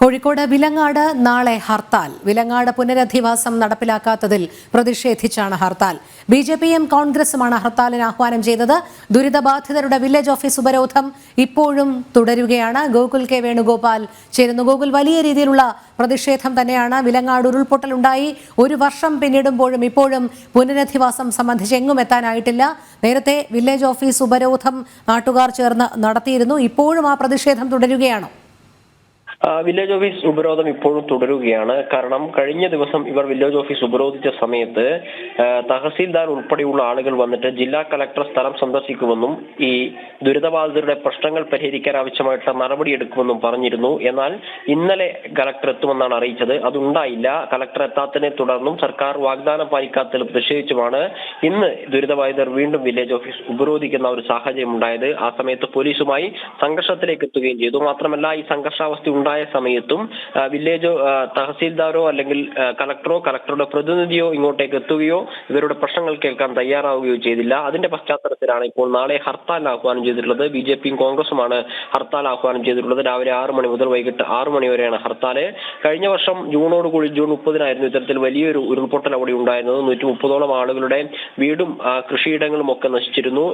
കോഴിക്കോട് വിലങ്ങാട് നാളെ ഹർത്താൽ. വിലങ്ങാട് പുനരധിവാസം നടപ്പിലാക്കാത്തതിൽ പ്രതിഷേധിച്ചാണ് ഹർത്താൽ. ബി ജെ പിയും കോൺഗ്രസുമാണ് ഹർത്താലിന് ആഹ്വാനം ചെയ്തത്. ദുരിതബാധിതരുടെ വില്ലേജ് ഓഫീസ് ഉപരോധം ഇപ്പോഴും തുടരുകയാണ്. ഗോകുൽ കെ വേണുഗോപാൽ ചേരുന്നു. ഗോകുൽ വലിയ രീതിയിലുള്ള പ്രതിഷേധം തന്നെയാണ് വിലങ്ങാട് ഉരുൾപൊട്ടലുണ്ടായി. ഒരു വർഷം പിന്നിടുമ്പോഴും ഇപ്പോഴും പുനരധിവാസം സംബന്ധിച്ച് എങ്ങും എത്താനായിട്ടില്ല. നേരത്തെ വില്ലേജ് ഓഫീസ് ഉപരോധം നാട്ടുകാർ ചേർന്ന് നടത്തിയിരുന്നു. ഇപ്പോഴും ആ പ്രതിഷേധം തുടരുകയാണോ. വില്ലേജ് ഓഫീസ് ഉപരോധം ഇപ്പോഴും തുടരുകയാണ്. കാരണം കഴിഞ്ഞ ദിവസം ഇവർ വില്ലേജ് ഓഫീസ് ഉപരോധിച്ച സമയത്ത് തഹസീൽദാർ ഉൾപ്പെടെയുള്ള ആളുകൾ വന്നിട്ട് ജില്ലാ കളക്ടർ സ്ഥലം സന്ദർശിക്കുമെന്നും ഈ ദുരിതബാധിതരുടെ പ്രശ്നങ്ങൾ പരിഹരിക്കാൻ ആവശ്യമായിട്ടുള്ള നടപടി എടുക്കുമെന്നും പറഞ്ഞിരുന്നു. എന്നാൽ ഇന്നലെ കളക്ടർ എത്തുമെന്നാണ് അറിയിച്ചത്. അതുണ്ടായില്ല. കളക്ടർ എത്താത്തതിനെ തുടർന്നും സർക്കാർ വാഗ്ദാനം പാലിക്കാത്തതിൽ പ്രതിഷേധിച്ചുമാണ് ഇന്ന് ദുരിതബാധിതർ വീണ്ടും വില്ലേജ് ഓഫീസ് ഉപരോധിക്കുന്ന ഒരു സാഹചര്യം ഉണ്ടായത് ആ സമയത്ത് പോലീസുമായി സംഘർഷത്തിലേക്ക് എത്തുകയും ചെയ്തു. മാത്രമല്ല ഈ സംഘർഷാവസ്ഥ ഉണ്ടായ സമയത്തും വില്ലേജോ തഹസീൽദാരോ അല്ലെങ്കിൽ കളക്ടറോ കളക്ടറുടെ പ്രതിനിധിയോ ഇങ്ങോട്ടേക്ക് എത്തുകയോ ഇവരുടെ പ്രശ്നങ്ങൾ കേൾക്കാൻ തയ്യാറാവുകയോ ചെയ്തില്ല. അതിന്റെ പശ്ചാത്തലത്തിലാണ് ഇപ്പോൾ നാളെ ഹർത്താൽ ആഹ്വാനം ചെയ്തിട്ടുള്ളത്. ബി ജെ പിയും കോൺഗ്രസുമാണ് ഹർത്താൽ ആഹ്വാനം ചെയ്തിട്ടുള്ളത്. രാവിലെ ആറ് മണി മുതൽ വൈകിട്ട് ആറ് മണി വരെയാണ് ഹർത്താൽ കഴിഞ്ഞ വർഷം ജൂണോടുകൂടി ജൂൺ മുപ്പതിനായിരുന്നു ഇത്തരത്തിൽ വലിയൊരു ഉരുൾപൊട്ടൽ അവിടെ ഉണ്ടായിരുന്നത്. നൂറ്റി മുപ്പതോളം ആളുകളുടെ വീടും കൃഷിയിടങ്ങളും ഒക്കെ നശിച്ചിരുന്നു.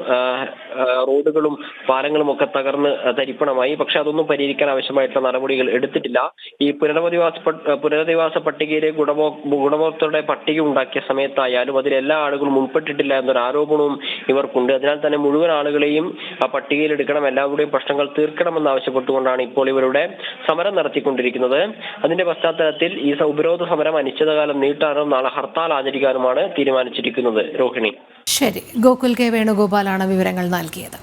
റോഡുകളും പാലങ്ങളും ഒക്കെ തകർന്ന് തരിപ്പണമായി. പക്ഷെ അതൊന്നും പരിഹരിക്കാൻ ആവശ്യമായിട്ടുള്ള നടപടികൾ എടുത്തിട്ടില്ല. ഈ പുനരധിവാസ പുനരധിവാസ പട്ടികയിലെ ഗുണഭോ ഗുണഭോക്തരുടെ പട്ടിക ഉണ്ടാക്കിയ സമയത്തായാലും അതിൽ എല്ലാ ആളുകളും ഉൾപ്പെട്ടിട്ടില്ല എന്നൊരു ആരോപണവും ഇവർക്കുണ്ട്. അതിനാൽ തന്നെ മുഴുവൻ ആളുകളെയും ആ പട്ടികയിൽ എടുക്കണം. എല്ലാവരുടെയും പ്രശ്നങ്ങൾ തീർക്കണമെന്ന് ആവശ്യപ്പെട്ടുകൊണ്ടാണ് ഇപ്പോൾ ഇവരുടെ സമരം നടത്തിക്കൊണ്ടിരിക്കുന്നത്. അതിന്റെ പശ്ചാത്തലത്തിൽ ഈ ഉപരോധ സമരം അനിശ്ചിതകാലം നീട്ടാനും നാളെ ഹർത്താൽ ആചരിക്കാനുമാണ് തീരുമാനിച്ചിരിക്കുന്നത്. രോഹിണി. ശരി. ഗോകുൽ കെ. വേണുഗോപാലാണ് വിവരങ്ങൾ നൽകിയത്.